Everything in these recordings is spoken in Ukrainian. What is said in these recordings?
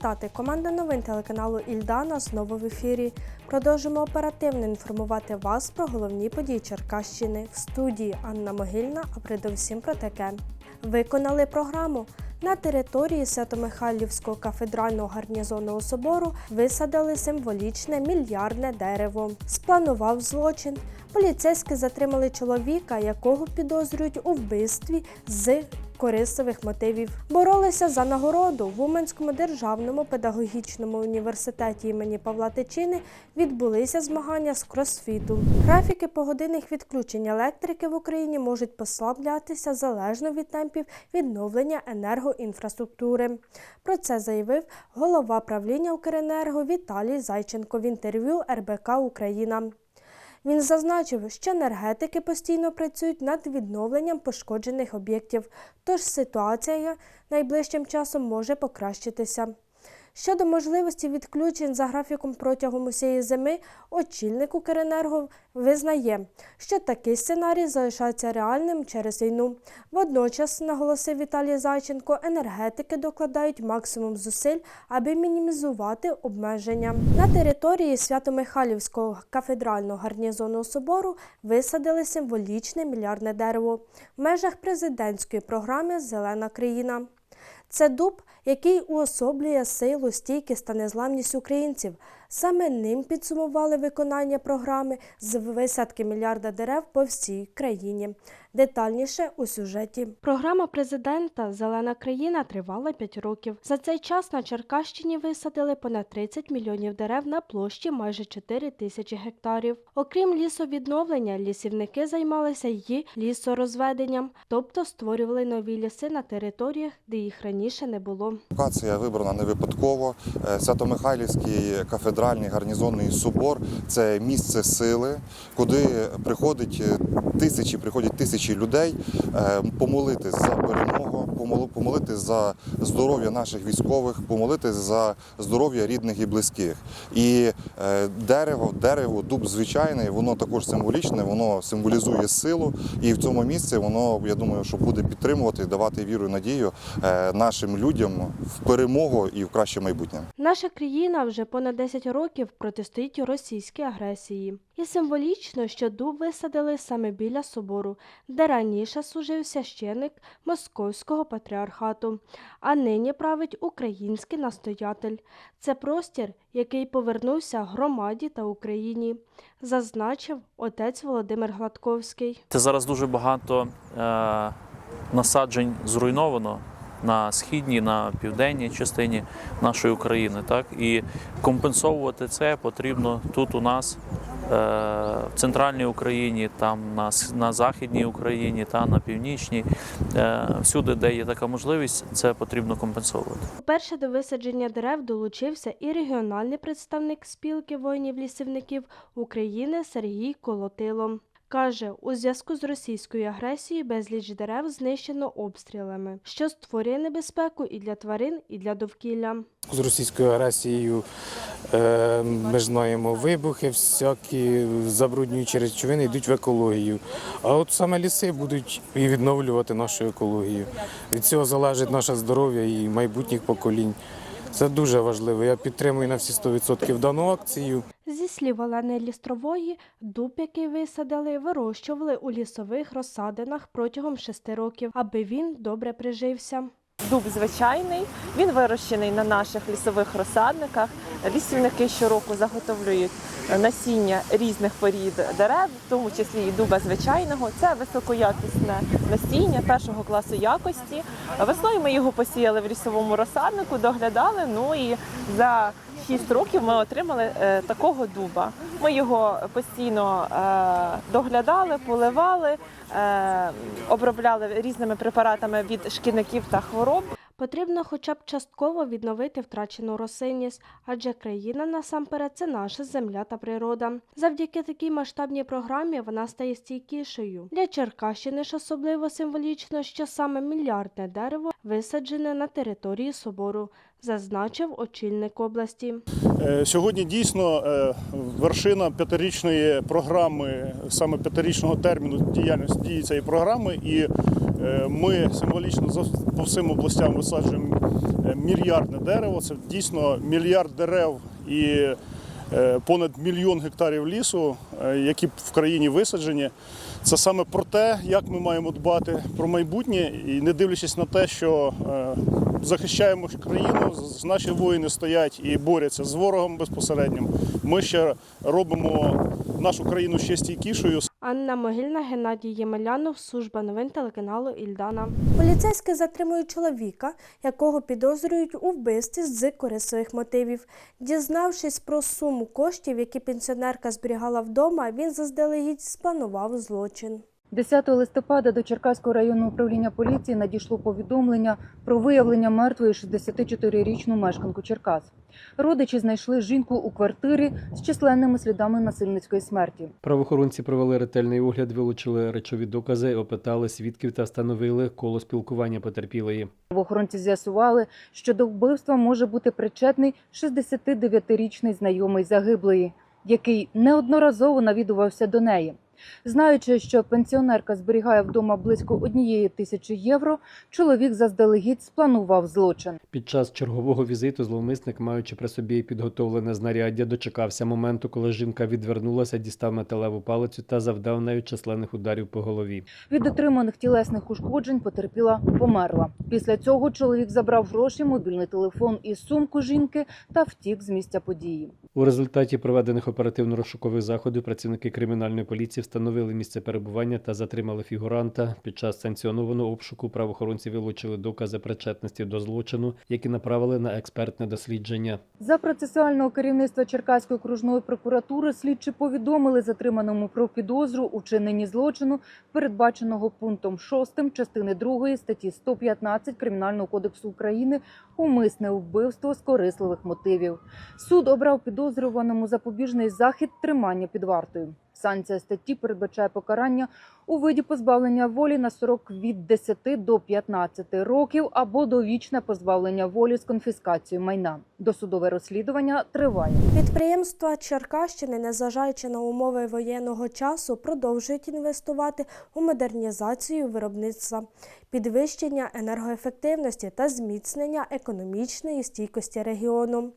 вітати! Команда новин телеканалу Ільдана знову в ефірі. Продовжимо оперативно інформувати вас про головні події Черкащини в студії Анна Могильна, а передовсім про таке. Виконали програму. На території Свято-Михайлівського кафедрального гарнізонного собору висадили символічне мільярдне дерево. Спланував злочин. Поліцейські затримали чоловіка, якого підозрюють у вбивстві з корисливих мотивів. Боролися за нагороду в Уманському державному педагогічному університеті імені Павла Тичини відбулися змагання з кросфіту. Графіки погодинних відключень електрики в Україні можуть послаблятися залежно від темпів відновлення енергоінфраструктури. Про це заявив голова правління Укренерго Віталій Зайченко в інтерв'ю РБК Україна. Він зазначив, що енергетики постійно працюють над відновленням пошкоджених об'єктів, тож ситуація найближчим часом може покращитися. Щодо можливості відключень за графіком протягом усієї зими, очільник Укренерго визнає, що такий сценарій залишається реальним через війну. Водночас, наголосив Віталій Зайченко, енергетики докладають максимум зусиль, аби мінімізувати обмеження. На території Свято-Михайлівського кафедрального гарнізонного собору висадили символічне мільярдне дерево в межах президентської програми Зелена країна. Це дуб, який уособлює силу, стійкість та незламність українців. Саме ним підсумували виконання програми з висадки мільярда дерев по всій країні. Детальніше у сюжеті. Програма президента Зелена країна тривала 5 років. За цей час на Черкащині висадили понад 30 мільйонів дерев на площі майже 4 тисячі гектарів. Окрім лісовідновлення, лісівники займалися й лісорозведенням, тобто створювали нові ліси на територіях, де їх раніше не було. Локація вибрана не випадково. Е, Свято-Михайлівський кафедральний гарнізонний собор. Це місце сили, куди приходить е, тисячі, приходять тисячі людей е, помолитись за перемогу, помол- помолитись за здоров'я наших військових, помолитись за здоров'я рідних і близьких. І е, дерево, дерево, дуб звичайний, воно також символічне, воно символізує силу. І в цьому місці воно, я думаю, що буде підтримувати, давати віру і надію е, нашим людям в перемогу і в краще майбутнє. Наша країна вже понад 10 років протистоїть російській агресії. І символічно, що дуб висадили саме біля собору, де раніше служив священик Московського патріархату, а нині править український настоятель. Це простір, який повернувся громаді та Україні, зазначив отець Володимир Гладковський. Це зараз дуже багато е, насаджень зруйновано на східній, на південній частині нашої України. Так? І компенсовувати це потрібно тут у нас. е, В центральній Україні, там на, на західній Україні та на північній, Е, всюди, де є така можливість, це потрібно компенсовувати. Вперше до висадження дерев долучився і регіональний представник спілки воїнів-лісівників України Сергій Колотило. Каже, у зв'язку з російською агресією безліч дерев знищено обстрілами, що створює небезпеку і для тварин, і для довкілля. з російською агресією е, ми знаємо вибухи, всякі забруднюючі речовини йдуть в екологію. А от саме ліси будуть і відновлювати нашу екологію. Від цього залежить наше здоров'я і майбутніх поколінь. Це дуже важливо. Я підтримую на всі 100% дану акцію. Зі слів Олени Лістрової, дуб, який висадили, вирощували у лісових розсадинах протягом шести років, аби він добре прижився. Дуб звичайний, він вирощений на наших лісових розсадниках. Лісівники щороку заготовлюють насіння різних порід дерев, в тому числі і дуба звичайного. Це високоякісне насіння першого класу якості. Весною ми його посіяли в лісовому розсаднику, доглядали. Ну і за 6 років ми отримали е, такого дуба. Ми його постійно е, доглядали, поливали, е, обробляли різними препаратами від шкідників та хвороб. Потрібно хоча б частково відновити втрачену рослинність, адже країна насамперед це наша земля та природа. Завдяки такій масштабній програмі вона стає стійкішою. Для Черкащини ж особливо символічно, що саме мільярдне дерево висаджене на території собору, зазначив очільник області. Е, Сьогодні дійсно е, вершина п'ятирічної програми, саме п'ятирічного терміну діяльності дії цієї програми, і е, ми символічно по всім областям висаджуємо мільярдне дерево. Це дійсно мільярд дерев і понад мільйон гектарів лісу, е, які в країні висаджені. Це саме про те, як ми маємо дбати про майбутнє, і не дивлячись на те, що е, захищаємо країну, наші воїни стоять і борються з ворогом безпосереднім. Ми ще робимо нашу країну ще стійкішою. Анна Могильна, Геннадій Ємелянов, служба новин телеканалу Ільдана. Поліцейські затримують чоловіка, якого підозрюють у вбивстві з корисливих мотивів. Дізнавшись про суму коштів, які пенсіонерка зберігала вдома, він заздалегідь спланував злочин. 10 листопада до Черкаського районного управління поліції надійшло повідомлення про виявлення мертвої 64-річну мешканку Черкас. Родичі знайшли жінку у квартирі з численними слідами насильницької смерті. Правоохоронці провели ретельний огляд, вилучили речові докази, опитали свідків та встановили коло спілкування потерпілої. Правоохоронці з'ясували, що до вбивства може бути причетний 69-річний знайомий загиблої, який неодноразово навідувався до неї. Знаючи, що пенсіонерка зберігає вдома близько однієї тисячі євро, чоловік заздалегідь спланував злочин. Під час чергового візиту зловмисник, маючи при собі підготовлене знаряддя, дочекався моменту, коли жінка відвернулася, дістав металеву палицю та завдав нею численних ударів по голові. Від отриманих тілесних ушкоджень потерпіла померла. Після цього чоловік забрав гроші, мобільний телефон і сумку жінки та втік з місця події. У результаті проведених оперативно-розшукових заходів працівники кримінальної поліції встановили місце перебування та затримали фігуранта. Під час санкціонованого обшуку правоохоронці вилучили докази причетності до злочину, які направили на експертне дослідження. За процесуального керівництва Черкаської окружної прокуратури слідчі повідомили затриманому про підозру у чиненні злочину, передбаченого пунктом 6 частини 2 статті 115 Кримінального кодексу України умисне вбивство з корисливих мотивів. Суд обрав підозрюваному запобіжний захід тримання під вартою. Санкція статті передбачає покарання у виді позбавлення волі на срок від 10 до 15 років або довічне позбавлення волі з конфіскацією майна. Досудове розслідування триває. Підприємства Черкащини, незважаючи на умови воєнного часу, продовжують інвестувати у модернізацію виробництва, підвищення енергоефективності та зміцнення економічної стійкості регіону.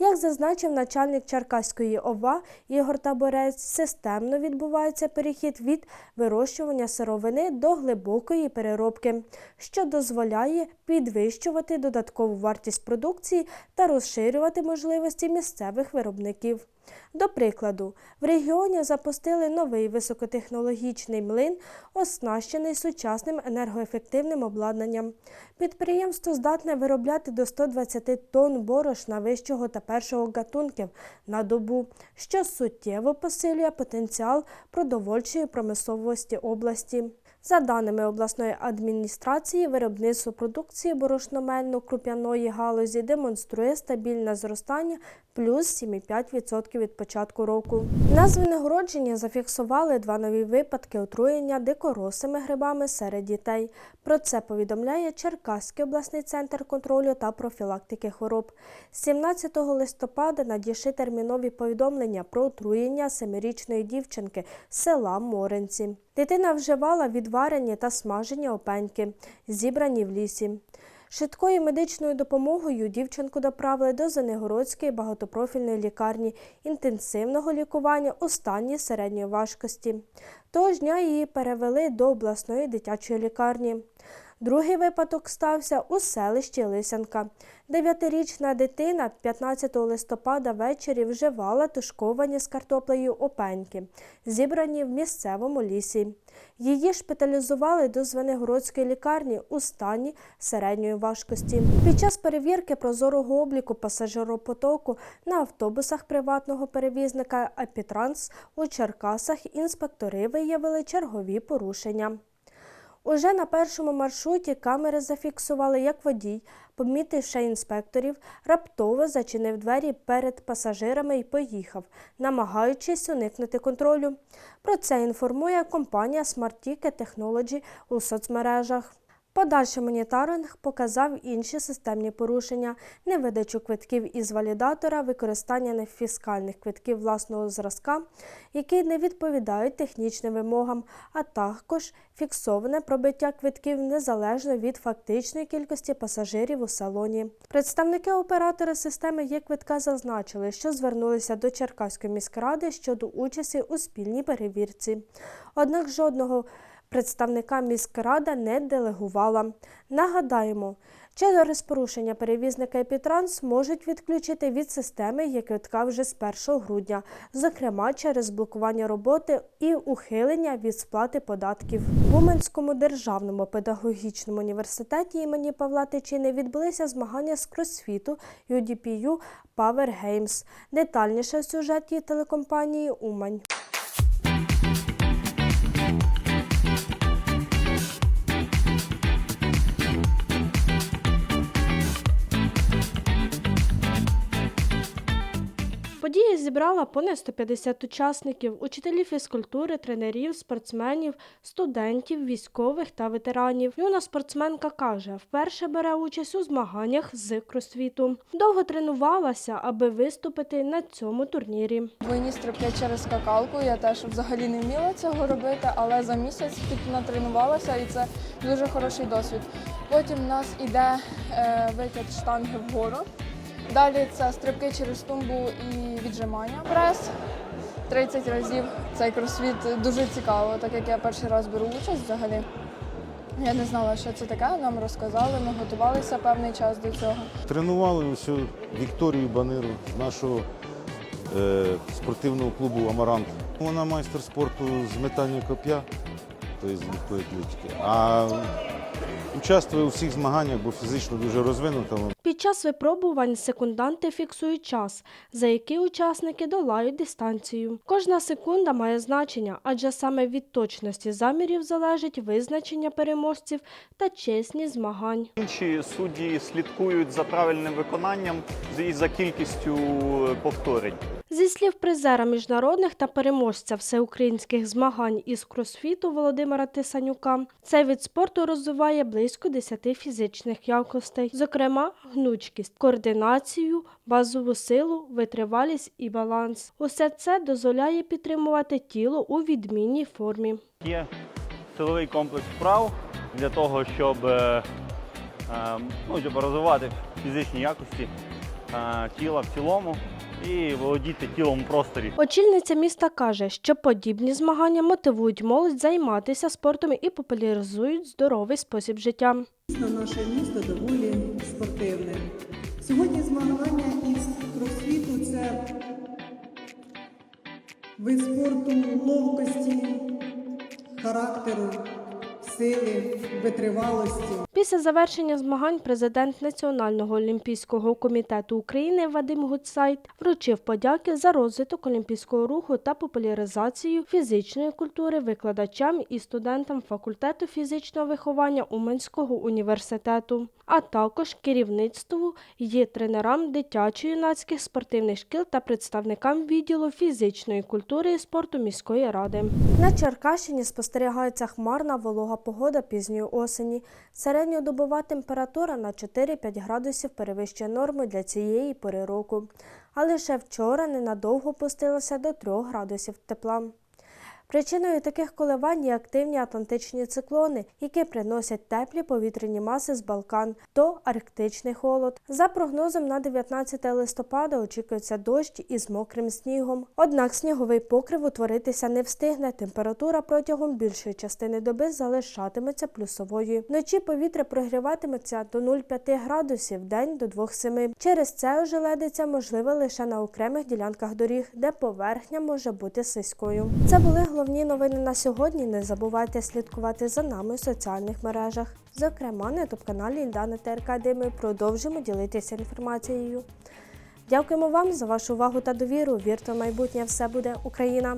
Як зазначив начальник Черкаської ОВА Ігор Таборець, системно відбувається перехід від вирощування сировини до глибокої переробки, що дозволяє підвищувати додаткову вартість продукції та розширювати можливості місцевих виробників. До прикладу, в регіоні запустили новий високотехнологічний млин, оснащений сучасним енергоефективним обладнанням. Підприємство здатне виробляти до 120 тонн борошна вищого та першого гатунків на добу, що суттєво посилює потенціал продовольчої промисловості області. За даними обласної адміністрації, виробництво продукції борошномельно-круп'яної галузі демонструє стабільне зростання плюс 7,5% від початку року. На Звенигородженні зафіксували два нові випадки отруєння дикоросими грибами серед дітей. Про це повідомляє Черкаський обласний центр контролю та профілактики хвороб. 17 листопада надійшли термінові повідомлення про отруєння семирічної дівчинки села Моринці. Дитина вживала відварені та смажені опеньки, зібрані в лісі. Швидкою медичною допомогою дівчинку доправили до Занегородської багатопрофільної лікарні інтенсивного лікування у стані середньої важкості. Того ж дня її перевели до обласної дитячої лікарні. Другий випадок стався у селищі Лисянка. Дев'ятирічна дитина 15 листопада ввечері вживала тушковані з картоплею опеньки, зібрані в місцевому лісі. Її шпиталізували до Звенигородської лікарні у стані середньої важкості. Під час перевірки прозорого обліку пасажиропотоку на автобусах приватного перевізника Епітранс у Черкасах інспектори виявили чергові порушення. Уже на першому маршруті камери зафіксували, як водій, помітивши інспекторів, раптово зачинив двері перед пасажирами і поїхав, намагаючись уникнути контролю. Про це інформує компанія Smart Technology у соцмережах. Подальший моніторинг показав інші системні порушення, невидачу квитків із валідатора, використання нефіскальних квитків власного зразка, які не відповідають технічним вимогам, а також фіксоване пробиття квитків незалежно від фактичної кількості пасажирів у салоні. Представники оператора системи є-квитка зазначили, що звернулися до Черкаської міськради щодо участі у спільній перевірці. Однак жодного представника міськрада не делегувала. Нагадаємо, через порушення перевізника «Епітранс» можуть відключити від системи є-квитка вже з 1 грудня, зокрема через блокування роботи і ухилення від сплати податків. В Уманському державному педагогічному університеті імені Павла Тичини відбулися змагання з кросфіту UDPU Power Games. Детальніше в сюжеті телекомпанії Умань. Подія зібрала понад 150 учасників, учителів фізкультури, тренерів, спортсменів, студентів, військових та ветеранів. Юна спортсменка каже, вперше бере участь у змаганнях з кросфіту. Довго тренувалася, аби виступити на цьому турнірі. Двойні стрибки через скакалку. Я теж взагалі не вміла цього робити, але за місяць під- натренувалася і це дуже хороший досвід. Потім в нас іде е, викид штанги вгору. Далі це стрибки через тумбу і віджимання. Прес 30 разів. Цей кросфіт дуже цікаво, так як я перший раз беру участь взагалі. Я не знала, що це таке, нам розказали, ми готувалися певний час до цього. Тренували усю Вікторію Баниру з нашого е, спортивного клубу Амарант. Вона майстер спорту з метання коп'я, тобто з легкої атлетики. А участвує у всіх змаганнях, бо фізично дуже розвинута. Під час випробувань секунданти фіксують час, за який учасники долають дистанцію. Кожна секунда має значення, адже саме від точності замірів залежить визначення переможців та чесність змагань. Інші судді слідкують за правильним виконанням і за кількістю повторень. Зі слів призера міжнародних та переможця всеукраїнських змагань із кросфіту Володимира Тисанюка, цей вид спорту розвиває близько 10 фізичних якостей, зокрема гнучкість, координацію, базову силу, витривалість і баланс. Усе це дозволяє підтримувати тіло у відмінній формі. Є силовий комплекс вправ для того, щоб, е, е, ну, щоб розвивати фізичні якості е, тіла в цілому і володіти тілом у просторі. Очільниця міста каже, що подібні змагання мотивують молодь займатися спортом і популяризують здоровий спосіб життя. Наше місто доволі змагання із кросфіту це вид спорту ловкості, характеру, сили, витривалості. Після завершення змагань президент Національного олімпійського комітету України Вадим Гудсайт вручив подяки за розвиток олімпійського руху та популяризацію фізичної культури викладачам і студентам факультету фізичного виховання Уманського університету, а також керівництву і тренерам дитячо-юнацьких спортивних шкіл та представникам відділу фізичної культури і спорту міської ради. На Черкащині спостерігається хмарна волога погода пізньої осені. Середньодобова температура на 4-5 градусів перевищує норми для цієї пори року. А лише вчора ненадовго пустилася до 3 градусів тепла. Причиною таких коливань є активні атлантичні циклони, які приносять теплі повітряні маси з Балкан то арктичний холод. За прогнозом на 19 листопада очікується дощ із мокрим снігом. Однак сніговий покрив утворитися не встигне. Температура протягом більшої частини доби залишатиметься плюсовою. Вночі повітря прогріватиметься до 0,5 градусів, день до 2,7. Через це ожеледиця можлива лише на окремих ділянках доріг, де поверхня може бути слизькою. Це були головні новини на сьогодні. Не забувайте слідкувати за нами у соціальних мережах, зокрема на ютуб-каналі Ільдана ТРК, де ми продовжимо ділитися інформацією. Дякуємо вам за вашу увагу та довіру. Вірте в майбутнє, все буде Україна!